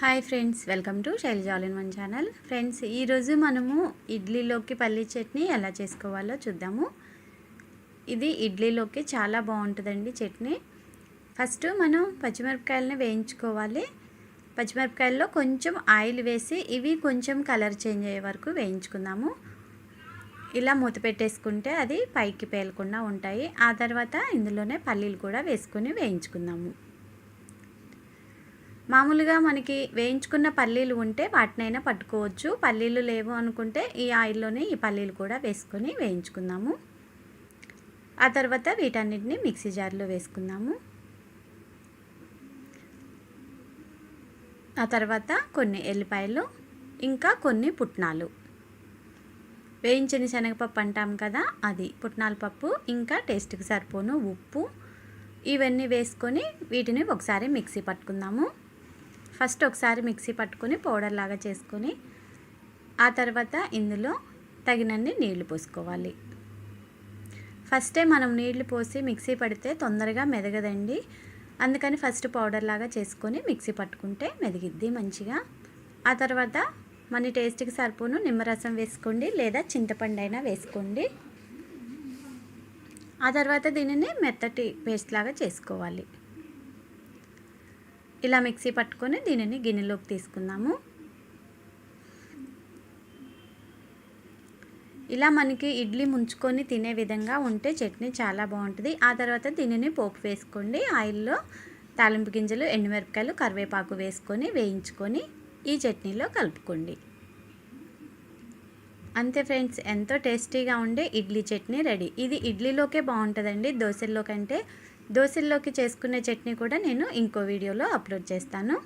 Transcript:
Hi friends welcome to Shailaja all in one channel friends ఈరోజు మనము ఇడ్లీలోకి పల్లీ చట్నీ ఎలా చేసుకోవాలో చూద్దాము. ఇది ఇడ్లీలోకి చాలా బాగుంటుందండి చట్నీ. ఫస్ట్ మనం పచ్చిమిరపకాయలని వేయించుకోవాలి. పచ్చిమిరపకాయల్లో కొంచెం ఆయిల్ వేసి ఇవి కొంచెం కలర్ చేంజ్ అయ్యే వరకు వేయించుకుందాము. ఇలా మూత పెట్టేసుకుంటే అది పైకి పేలకుండా ఉంటాయి. ఆ తర్వాత ఇందులోనే పల్లీలు కూడా వేసుకొని వేయించుకుందాము. మామూలుగా మనకి వేయించుకున్న పల్లీలు ఉంటే వాటినైనా పట్టుకోవచ్చు. పల్లీలు లేవు అనుకుంటే ఈ ఆయిల్లోనే ఈ పల్లీలు కూడా వేసుకొని వేయించుకుందాము. ఆ తర్వాత వీటన్నిటిని మిక్సీ జార్లో వేసుకుందాము. ఆ తర్వాత కొన్ని ఎల్లిపాయలు ఇంకా కొన్ని పుట్నాలు. వేయించిన శనగపప్పు అంటాం కదా అది పుట్నాల పప్పు ఇంకా టేస్ట్కి సరిపోను ఉప్పు. ఇవన్నీ వేసుకొని వీటిని ఒకసారి మిక్సీ పట్టుకుందాము. ఫస్ట్ ఒకసారి మిక్సీ పట్టుకొని పౌడర్ లాగా చేసుకొని ఆ తర్వాత ఇందులో తగినన్ని నీళ్ళు పోసుకోవాలి. ఫస్టే మనం నీళ్ళు పోసి మిక్సీ పడితే తొందరగా మెదగదండి. అందుకని ఫస్ట్ పౌడర్ లాగా చేసుకొని మిక్సీ పట్టుకుంటే మెదిగిద్ది మంచిగా. ఆ తర్వాత మన టేస్ట్కి సరిపోను నిమ్మరసం వేసుకోండి లేదా చింతపండు అయినా వేసుకోండి. ఆ తర్వాత దీనిని మెత్తటి పేస్ట్ లాగా చేసుకోవాలి. ఇలా మిక్సీ పట్టుకొని దీనిని గిన్నెలోకి తీసుకుందాము. ఇలా మనకి ఇడ్లీ ముంచుకొని తినే విధంగా ఉంటే చట్నీ చాలా బాగుంటుంది. ఆ తర్వాత దీనిని పోపు వేసుకోండి. ఆయిల్లో తాలింపు గింజలు ఎండుమిరపకాయలు కరివేపాకు వేసుకొని వేయించుకొని ఈ చట్నీలో కలుపుకోండి. అంతే ఫ్రెండ్స్ ఎంతో టేస్టీగా ఉండే ఇడ్లీ చట్నీ రెడీ. ఇది ఇడ్లీలోకే బాగుంటుందండి. దోశల్లో కంటే దోశల్లోకి చేసుకునే చట్నీ కూడా నేను ఇంకో వీడియోలో అప్లోడ్ చేస్తాను.